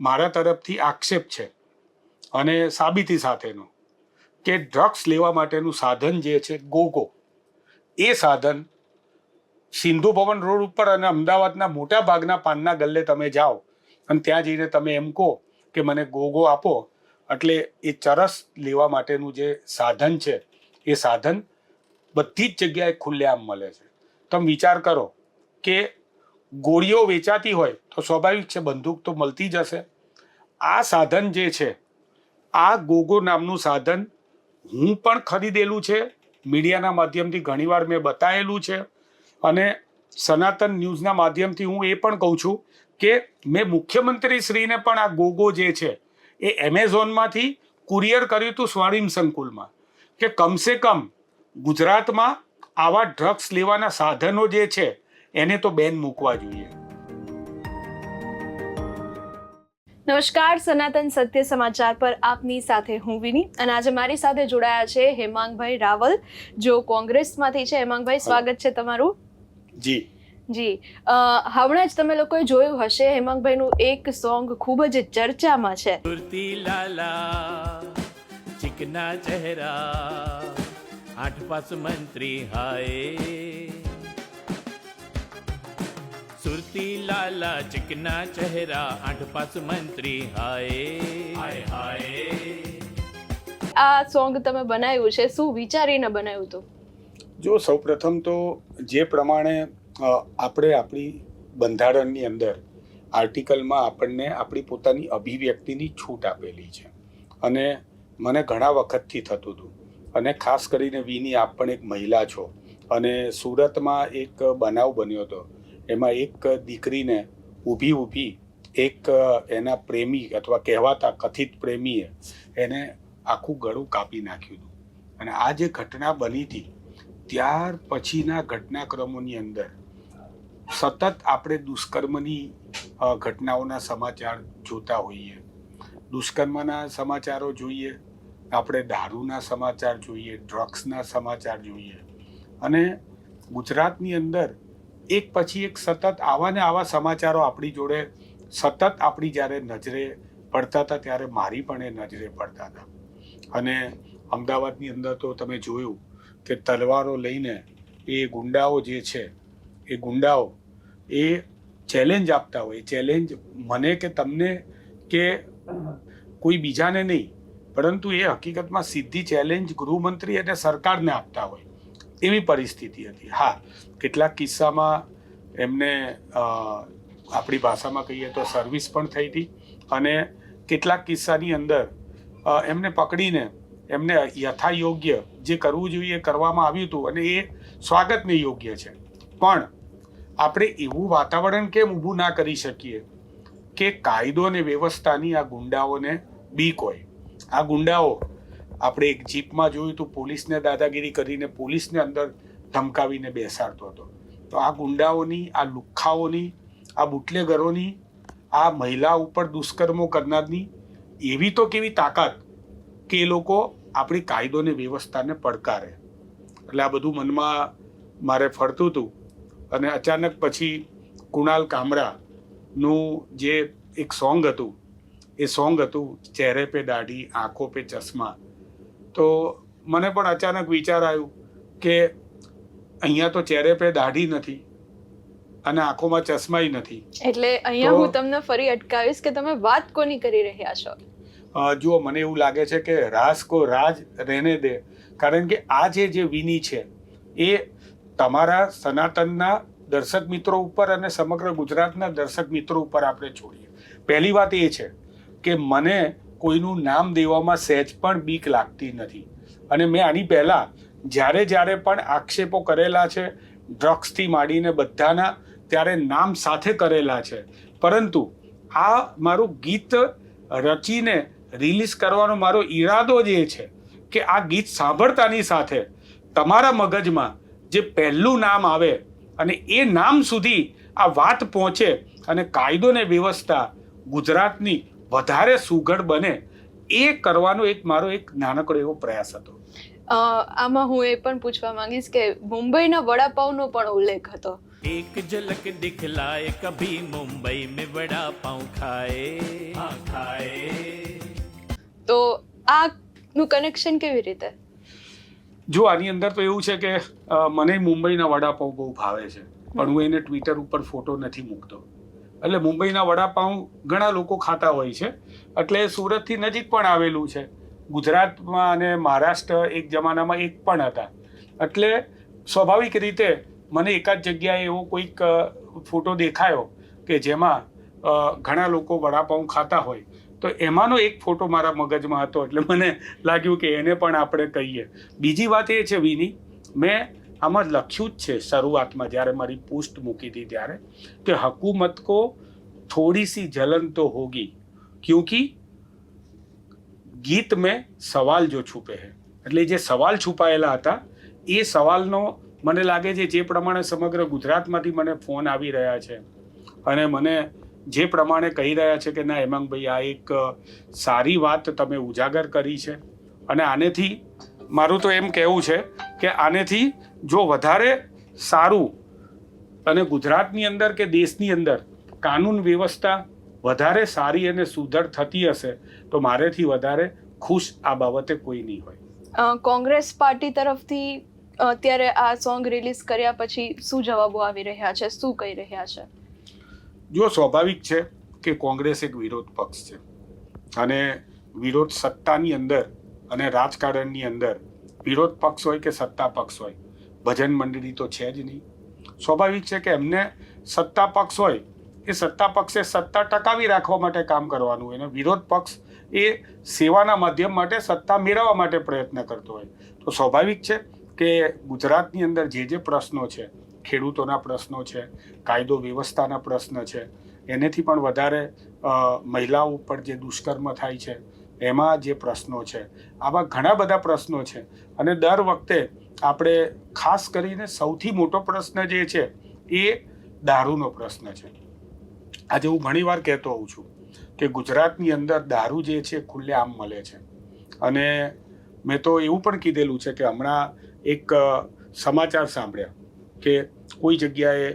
મારા તરફથી આક્ષેપ છે અને સાબિતી સાથેનો કે ડ્રગ્સ લેવા માટેનું સાધન જે છે, ગોગો. એ સાધન સિંધુ ભવન રોડ ઉપર અને અમદાવાદના મોટા ભાગના પાનના ગલ્લે તમે જાઓ અને ત્યાં જઈને તમે એમ કહો કે મને ગોગો આપો. એટલે એ ચરસ લેવા માટેનું જે સાધન છે, એ સાધન બધી જ જગ્યાએ ખુલ્લેઆમ મળે છે. તમે વિચાર કરો કે ગોળીઓ વેચાતી હોય તો સ્વાભાવિક છે, બંદૂક તો મળતી જ હશે. આ સાધન જે છે, આ ગોગો નામનું સાધન હું પણ ખરીદેલું છે. મીડિયાના માધ્યમથી ઘણીવાર મેં બતાવેલું છે. અને સનાતન ન્યૂઝના માધ્યમથી હું એ પણ કહું છું કે મેં મુખ્યમંત્રી શ્રીને પણ આ ગોગો જે છે, એ એમેઝોનમાંથી કુરિયર કર્યું હતું સ્વાણીમ સંકુલમાં કે કમસે કમ ગુજરાતમાં આવા ડ્રગ્સ લેવાના સાધનો જે છે એને તો બેન મૂકવા જોઈએ. નમસ્કાર સનાતન સત્ય સમાચાર પર આપની સાથે હું વિની અને આજે મારી સાથે જોડાયા છે હેમાંગભાઈ રાવલ જો કોંગ્રેસમાંથી છે. હેમાંગભાઈ સ્વાગત છે તમારું. જી. જી. અ, હમણાં જ તમે લોકોએ જોયું હશે હેમાંગભાઈનું એક સોંગ ખૂબ જ ચર્ચામાં છે. સુરતી લાલા ચિકના ચહેરા આઠ પાસ મંત્રી હાય. સુરતી લાલા ચિકના ચહેરા આઠ પાસ મંત્રી હાય. હાય હાય. આ સોંગ તમે બનાવ્યું છે શું વિચારીને બનાવ્યું હતું? જો સૌપ્રથમ તો જે પ્રમાણે આપણે આપણી બંધારણની અંદર આર્ટિકલમાં આપણને આપણી પોતાની અભિવ્યક્તિની છૂટ આપેલી છે. અને મને ઘણા વખતથી થતું હતું. અને ખાસ કરીને વીની આપ પણ એક મહિલા છો. અને સુરતમાં એક બનાવ બન્યો હતો. એમાં એક દીકરીને ઊભી ઊભી એક એના પ્રેમી અથવા કહેવાતા કથિત પ્રેમીએ એને આખું ગળું કાપી નાખ્યું હતું. અને આ જે ઘટના બની હતી, ત્યાર પછીના ઘટનાક્રમોની અંદર સતત આપણે દુષ્કર્મની ઘટનાઓના સમાચાર જોતા હોઈએ. દુષ્કર્મના સમાચારો જોઈએ, આપણે દારૂના સમાચાર જોઈએ, ડ્રગ્સના સમાચાર જોઈએ. અને ગુજરાતની અંદર એક પછી એક સતત આવા ને આવા સમાચારો આપણી જોડે સતત આપણી જ્યારે નજરે પડતા હતા, ત્યારે મારી પણ એ નજરે પડતા હતા. અને અમદાવાદની અંદર તો તમે જોયું કે તલવારો લઈને એ ગુંડાઓ જે છે, એ ગુંડાઓ એ ચેલેન્જ આપતા હોય ચેલેન્જ મને કે તમને કે કોઈ બીજાને નહીં, પરંતુ એ હકીકતમાં સીધી ચેલેન્જ ગૃહમંત્રી અને સરકારને આપતા હોય. એવી પરિસ્થિતિ હતી. હા, કેટલાક કિસ્સામાં એમને આપણી ભાષામાં કહીએ તો સર્વિસ પણ થઈ હતી અને કેટલાક કિસ્સાની અંદર એમને પકડીને એમને યથાયોગ્ય જે કરવું જોઈએ કરવામાં આવ્યું હતું અને એ સ્વાગતને યોગ્ય છે. પણ આપણે એવું વાતાવરણ કેમ ઊભું ના કરી શકીએ કે કાયદો અને વ્યવસ્થાની આ ગુંડાઓને બીક હોય? આ ગુંડાઓ આપણે એક જીપમાં જોયું હતું પોલીસને દાદાગીરી કરીને પોલીસને અંદર ધમકાવીને બેસાડતો હતો. તો આ ગુંડાઓની, આ લુખ્ખાઓની, આ બુટલેગરોની, આ મહિલા ઉપર દુષ્કર્મો કરનારની એવી તો કેવી તાકાત કે એ લોકો આપણી કાયદોને, વ્યવસ્થાને પડકારે. એટલે આ બધું મનમાં મારે ફરતું હતું અને અચાનક પછી કુણાલ કામરાનું જે એક સોંગ હતું, એ સોંગ હતું, ચહેરે પે દાઢી, આંખો પે ચશ્મા. તો મને પણ અચાનક વિચાર આવ્યો કે અહીંયા તો ચહેરે પે દાઢી નથી અને આંખોમાં ચશ્માય નથી. એટલે અહીંયા હું તમને ફરી અટકાવીશ કે તમે વાત કોની કરી રહ્યા છો? જુઓ મને એવું લાગે છે કે રાસ કો રાજ રહેને દે. કારણ કે આ જે જે વિની છે એ તમારા સનાતનના દર્શક મિત્રો ઉપર અને સમગ્ર ગુજરાતના દર્શક મિત્રો ઉપર આપણે છોડીએ. પહેલી વાત એ છે કે મને કોઈનું નામ દેવામાં સહેજ પણ બીક લાગતી નથી. અને મેં આની પહેલાં જ્યારે જ્યારે પણ આક્ષેપો કરેલા છે, ડ્રગ્સથી માંડીને બધાના, ત્યારે નામ સાથે કરેલા છે. પરંતુ આ મારું ગીત રચીને રિલીઝ કરવાનો મારો ઈરાદો જ એ છે કે આ ગીત સાંભળતાની સાથે તમારા મગજમાં જે પહેલું નામ આવે અને એ નામ સુધી આ વાત પહોંચે અને કાયદો ને વ્યવસ્થા ગુજરાતની વધારે સુઘડ બને એ કરવાનો એક મારો એક નાનકડો એવો પ્રયાસ હતો. આમાં હું એ પણ પૂછવા માંગીશ કે મુંબઈના વડાપાવનો પણ ઉલ્લેખ હતો. એક ઝલક દિખલાય કભી મુંબઈ મે વડાપાવ ખાય. હા ખાય. તો આ નું કનેક્શન કેવી રીતે? જો આની અંદર તો એવું છે કે મને મુંબઈના વડાપાવ બહુ ભાવે છે. પણ હું એને ટ્વિટર ઉપર ફોટો નથી મૂકતો. એટલે મુંબઈના વડાપાઉં ઘણા લોકો ખાતા હોય છે. એટલે સુરતથી નજીક પણ આવેલું છે. ગુજરાતમાં અને મહારાષ્ટ્ર એક જમાનામાં એક પણ હતા. એટલે સ્વાભાવિક રીતે મને એકાદ જગ્યાએ એવો કોઈક ફોટો દેખાયો કે જેમાં ઘણા લોકો વડાપાઉં ખાતા હોય. તો એમાંનો એક ફોટો મારા મગજમાં હતો. એટલે મને લાગ્યું કે એને પણ આપણે કહીએ. બીજી વાત એ છે, વિની, મેં આમાં લખ્યું જ છે શરૂઆતમાં જ્યારે મારી પોસ્ટ મૂકી હતી ત્યારે કે હકુમત કો થોડી સી જલન તો હોગી ક્योंकि ગીત મેં સવાલ જો છુપે હે. એટલે જે સવાલ છુપાયેલા હતા, એ સવાલનો મને લાગે છે જે પ્રમાણે સમગ્ર ગુજરાતમાંથી મને ફોન આવી રહ્યા છે અને મને જે પ્રમાણે કહી રહ્યા છે કે, ના હેમાંગભાઈ, આ એક સારી વાત તમે ઉજાગર કરી છે. અને આનેથી મારું તો એમ કહેવું છે કે આનેથી જો વધારે સારું અને ગુજરાતની અંદર કે દેશની અંદર કાનૂન વ્યવસ્થા વધારે સારી અને સુધર થતી હશે તો મારેથી વધારે ખુશ આ બાબતે કોઈ નહીં હોય. કોંગ્રેસ પાર્ટી તરફથી અત્યારે આ સોંગ રિલીઝ કર્યા પછી શું જવાબો આવી રહ્યા છે? શું કહી રહ્યા છે? જો સ્વાભાવિક છે કે કોંગ્રેસ એક વિરોધ પક્ષ છે અને વિરોધ સત્તાની અંદર અને રાજકારણની અંદર વિરોધ પક્ષ હોય કે સત્તા પક્ષ હોય, ભજન મંડળી તો છે જ નહીં. સ્વાભાવિક છે કે એમને સત્તા પક્ષ હોય, એ સત્તા પક્ષે સત્તા ટકાવી રાખવા માટે કામ કરવાનું હોય અને વિરોધ પક્ષ એ સેવાના માધ્યમ માટે સત્તા મેળવવા માટે પ્રયત્ન કરતો હોય. તો સ્વાભાવિક છે કે ગુજરાતની અંદર જે જે પ્રશ્નો છે, ખેડૂતોના પ્રશ્નો છે, કાયદો વ્યવસ્થાના પ્રશ્ન છે, એનેથી પણ વધારે મહિલાઓ ઉપર જે દુષ્કર્મ થાય છે એમાં જે પ્રશ્નો છે, આવા ઘણા બધા પ્રશ્નો છે. અને દર વખતે આપણે ખાસ કરીને સૌથી મોટો પ્રશ્ન જે છે, એ દારૂનો પ્રશ્ન છે. આજે હું ઘણીવાર કહેતો હોઉં છું કે ગુજરાતની અંદર દારૂ જે છે, ખુલ્લે આમ મળે છે. અને મેં તો એવું પણ કીધેલું છે કે હમણાં એક સમાચાર સાંભળ્યા કે કોઈ જગ્યાએ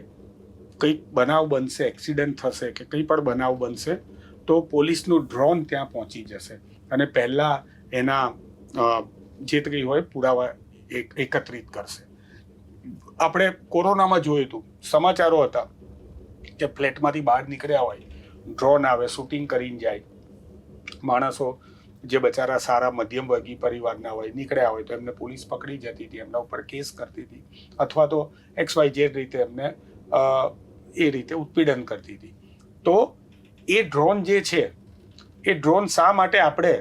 કંઈક બનાવ બનશે, એક્સિડન્ટ થશે કે કંઈ પણ બનાવ બનશે તો પોલીસનું ડ્રોન ત્યાં પહોંચી જશે. અને પહેલાં એના જે કંઈ હોય પુરાવા એક, એકત્રિત કરશે. આપણે કોરોનામાં જોયું હતું. સમાચારો હતા કે ફ્લેટમાંથી બહાર નીકળ્યા હોય, ડ્રોન આવે, શૂટિંગ કરીને જાય. માણસો જે બચારા સારા મધ્યમ વર્ગી પરિવારના હોય, નીકળ્યા હોય, તો એમને પોલીસ પકડી જતી હતી, એમના ઉપર કેસ કરતી હતી. અથવા તો એક્સ વાય જે રીતે એમને એ રીતે ઉત્પીડન કરતી હતી. તો એ ડ્રોન જે છે, એ ડ્રોન શા માટે આપણે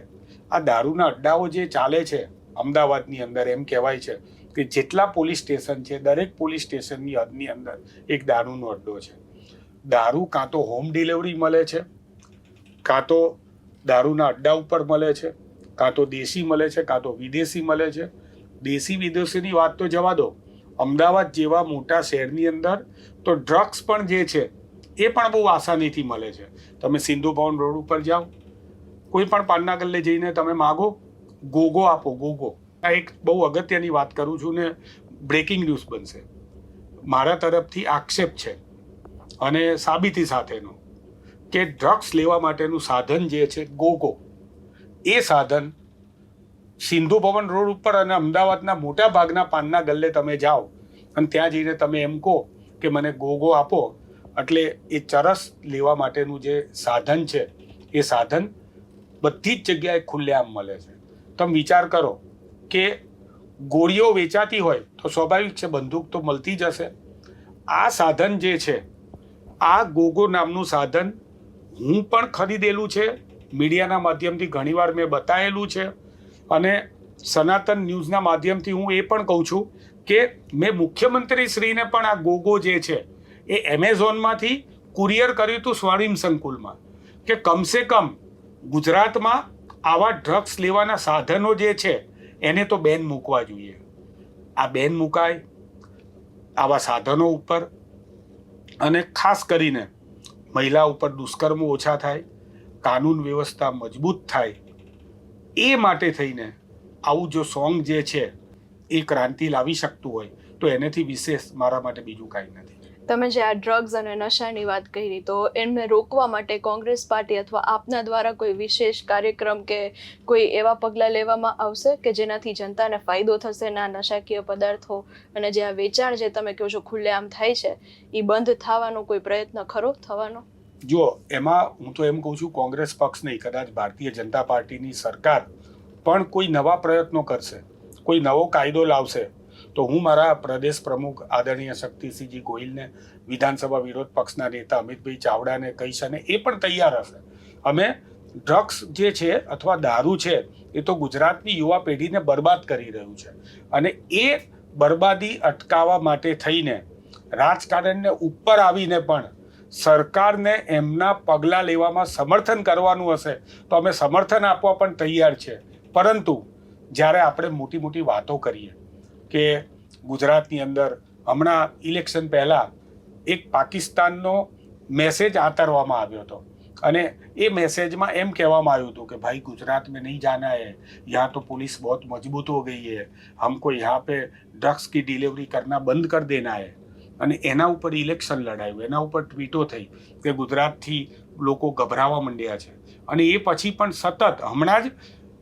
આ દારૂના અડ્ડાઓ જે ચાલે છે, અમદાવાદની અંદર એમ કહેવાય છે કે જેટલા પોલીસ સ્ટેશન છે, દરેક પોલીસ સ્ટેશનની હદની અંદર એક દારૂનો અડ્ડો છે. દારૂ કાં તો હોમ ડિલિવરી મળે છે, કાં તો દારૂના અડ્ડા ઉપર મળે છે, કાં તો દેશી મળે છે, કાં તો વિદેશી મળે છે. દેશી વિદેશીની વાત તો જવા દો, અમદાવાદ જેવા મોટા શહેરની અંદર તો ડ્રગ્સ પણ જે છે એ પણ બહુ આસાનીથી મળે છે. તમે સિંધુ ભવન રોડ ઉપર જાઓ, કોઈ પણ પાનના ગલ્લે જઈને તમે માગો, ગોગો આપો, ગોગો. આ એક બહુ અગત્યની વાત કરું છું ને બ્રેકિંગ ન્યૂઝ બનશે. મારા તરફથી આક્ષેપ છે અને સાબિતી સાથેનો કે ડ્રગ્સ લેવા માટેનું સાધન જે છે, ગોગો, એ સાધન સિંધુ ભવન રોડ ઉપર અને અમદાવાદના મોટા ભાગના પાનના ગલ્લે તમે જાઓ અને ત્યાં જઈને તમે એમ કહો કે મને ગોગો આપો એટલે એ ચરસ લેવા માટેનું જે સાધન છે, એ સાધન બધી જ જગ્યાએ ખુલ્લેઆમ મળે છે. તમે વિચાર કરો કે ગોળીઓ વેચાતી હોય તો સ્વાભાવિક છે બંદૂક તો મળતી જ હશે. આ સાધન જે છે, આ ગોગો નામનું સાધન હું પણ ખરીદેલું છે. મીડિયાના માધ્યમથી ઘણીવાર મેં બતાવેલું છે. અને સનાતન ન્યૂઝના માધ્યમથી હું એ પણ કહું છું કે મેં મુખ્યમંત્રી શ્રીને પણ આ ગોગો જે છે એ એમેઝોનમાંથી કુરિયર કર્યું હતું સ્વાણીમ સંકુલમાં કે કમસે કમ ગુજરાતમાં આવા ડ્રગ્સ લેવાના સાધનો જે છે, એને તો બેન મૂકવા જોઈએ. આ બેન મુકાય આવા સાધનો ઉપર અને ખાસ કરીને મહિલા ઉપર દુષ્કર્મો ઓછા થાય, કાનૂન વ્યવસ્થા મજબૂત થાય, એ માટે થઈને આવું જો સોંગ જે છે, એ ક્રાંતિ લાવી શકતું હોય, તો એનેથી વિશેષ મારા માટે બીજું કાંઈ નથી. તમે જે આ ડ્રગ્સ અને નશાની વાત કરી, તો એમને રોકવા માટે કોંગ્રેસ પાર્ટી અથવા આપના દ્વારા કોઈ વિશેષ કાર્યક્રમ કે કોઈ એવા પગલાં લેવામાં આવશે કે જેનાથી જનતાને ફાયદો થશે ના નશાકીય પદાર્થો અને જે આ વેચાણ જે તમે કહો છો ખુલ્લેઆમ થાય છે એ બંધ થવાનો કોઈ પ્રયત્ન ખરો? થવાનો? જુઓ, એમાં હું તો એમ કહું છું, કોંગ્રેસ પક્ષ નહીં, કદાચ ભારતીય જનતા પાર્ટીની સરકાર પણ કોઈ નવા પ્રયત્નો કરશે, કોઈ નવો કાયદો લાવશે તો હું મારા પ્રદેશ પ્રમુખ આદરણીય શક્તિસિંહજી ગોહિલને વિધાનસભા વિરોધ પક્ષના નેતા અમિતભાઈ ચાવડાને કહીશ અને એ પણ તૈયાર હશે. અમે ડ્રગ્સ જે છે અથવા દારૂ છે, એ તો ગુજરાતની યુવા પેઢીને બરબાદ કરી રહ્યું છે. અને એ બરબાદી અટકાવવા માટે થઈને, રાજકારણને ઉપર આવીને પણ સરકારને એમના પગલાં લેવામાં સમર્થન કરવાનું હશે, તો અમે સમર્થન આપવા પણ તૈયાર છે. પરંતુ જ્યારે આપણે મોટી મોટી વાતો કરીએ કે ગુજરાતની અંદર હમણાં ઇલેક્શન પહેલાં એક પાકિસ્તાનનો મેસેજ આતરવામાં આવ્યો હતો અને એ મેસેજમાં એમ કહેવામાં આવ્યું હતું કે ભાઈ ગુજરાત में नहीं जाना है यहाँ तो पुलिस बहुत मजबूत हो गई है हमको यहाँ पे ड्रग्स की डिलीवरी करना બંધ कर देना है અને એના ઉપર ઇલેક્શન લડાયું એના ઉપર ટ્વીટો થઈ કે ગુજરાતથી લોકો ગભરાવા માંડ્યા છે અને એ પછી પણ સતત હમણાં જ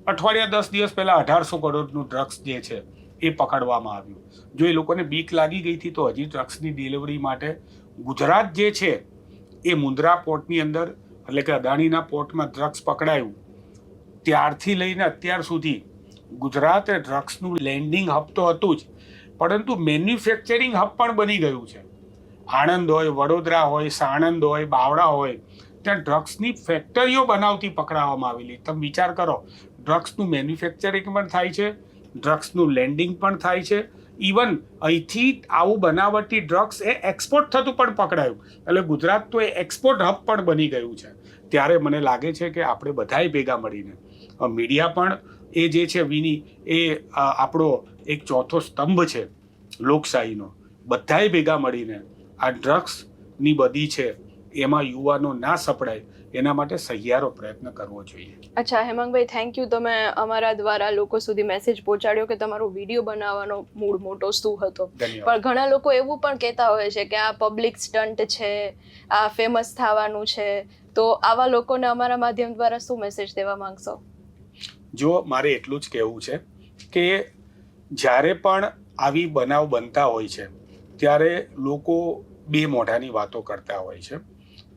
અઠવાડિયા દસ દિવસ પહેલા અઢારસો કરોડનું ડ્રગ્સ જે છે એ પકડવામાં આવ્યું. જો એ લોકોને બીક લાગી ગઈ હતી, તો હજી ડ્રગ્સની ડિલિવરી માટે ગુજરાત જે છે, એ મુન્દ્રા પોર્ટની અંદર, એટલે કે અદાણીના પોર્ટમાં ડ્રગ્સ પકડાયું. ત્યારથી લઈને અત્યાર સુધી ગુજરાતે ડ્રગ્સનું લેન્ડિંગ હબ તો હતું જ, પરંતુ મેન્યુફેક્ચરિંગ હબ પણ બની ગયું છે. આણંદ હોય, વડોદરા હોય, સાણંદ હોય, બાવળા હોય, ત્યાં ડ્રગ્સની ફેક્ટરીઓ બનાવતી પકડાવવામાં આવેલી. તમે વિચાર કરો, ડ્રગ્સનું મેન્યુફેક્ચરિંગ પણ થાય છે ડ્રગ્સનું લેન્ડિંગ પણ થાય છે. ઇવન અહીંથી આવું બનાવટી ડ્રગ્સ એ એક્સપોર્ટ થતું પણ પકડાયું. એટલે ગુજરાત તો એ એક્સપોર્ટ હબ પણ બની ગયું છે. ત્યારે મને લાગે છે કે આપણે બધાએ ભેગા મળીને મીડિયા પણ એ જે છે વિની, એ આપણો એક ચોથો સ્તંભ છે, લોકશાહીનો. બધાએ ભેગા મળીને આ ડ્રગ્સની બધી છે, એમાં યુવાનો ના સપડાય. એના માટે સહિયારો પ્રયત્ન કરવો જોઈએ. અચ્છા હેમાંગભાઈ થેન્ક યુ તમે અમારા દ્વારા લોકો સુધી મેસેજ પહોંચાડ્યો કે તમારો વીડિયો બનાવવાનો મૂળ મોટો શું હતો. પણ ઘણા લોકો એવું પણ કહેતા હોય છે કે આ પબ્લિક સ્ટન્ટ છે આ ફેમસ થવાનું છે. તો આવા લોકોને અમારા માધ્યમ દ્વારા શું મેસેજ દેવા માંગશો? જો મારે એટલું જ કહેવું છે કે જ્યારે પણ આવી બનાવ બનતા હોય છે ત્યારે લોકો બે મોઢાની વાતો કરતા હોય છે.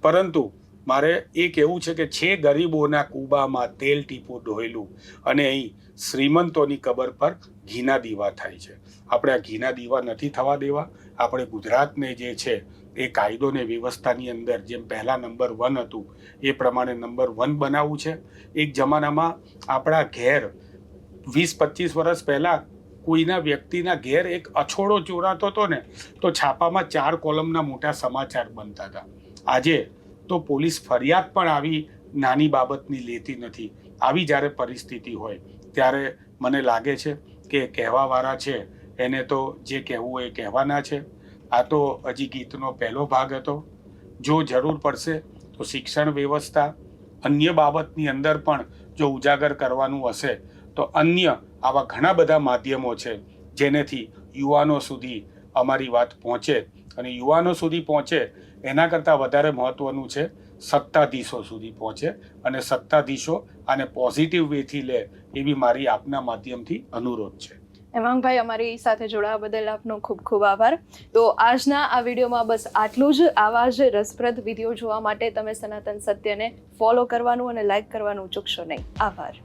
પરંતુ મારે એ કહેવું છે કે છે ગરીબોના કૂબામાં તેલ ટીપું ઢોયેલું અને અહીં શ્રીમંતોની કબર પર ઘીના દીવા થાય છે. આપણે આ ઘીના દીવા નથી થવા દેવા. આપણે ગુજરાતને જે છે એ કાયદો ને વ્યવસ્થાની અંદર જેમ પહેલા નંબર વન હતું એ પ્રમાણે નંબર વન બનાવવું છે. એક જમાનામાં આપણા ઘેર વીસ પચીસ વર્ષ પહેલાં કોઈના વ્યક્તિના ઘેર એક અછોડો ચોરાતો હતો ને તો છાપામાં ચાર કોલમના મોટા સમાચાર બનતા હતા. આજે તો પોલીસ ફરિયાદ પણ આવી, નાની બાબતની લેતી નથી. આવી જ્યારે પરિસ્થિતિ હોય, ત્યારે મને લાગે છે કે કહેવાવાળા છે, એને તો જે કહેવું એ કહેવાના છે. આ તો હજી ગીતનો પહેલો ભાગ હતો. જો જરૂર પડશે તો શિક્ષણ વ્યવસ્થા, અન્ય બાબતની અંદર પણ જો ઉજાગર કરવાનું હશે, તો અન્ય આવા ઘણા બધા માધ્યમો છે, જેનેથી યુવાનો સુધી અમારી વાત પહોંચે. અને યુવાનો સુધી પહોંચે એના કરતાં વધારે મહત્ત્વનું છે સત્તાધીશો સુધી પહોંચે અને સત્તાધીશો આને પોઝિટિવ વેથી લે એવી મારી આપના માધ્યમથી અનુરોધ છે. હેમાંગભાઈ અમારી સાથે જોડાવા બદલ આપનો ખૂબ ખૂબ આભાર. તો આજના આ વિડીયોમાં બસ આટલું જ. આવા જ રસપ્રદ વીડિયો જોવા માટે તમે સનાતન સત્યને ફોલો કરવાનું અને લાઇક કરવાનું ચૂકશો નહીં. આભાર.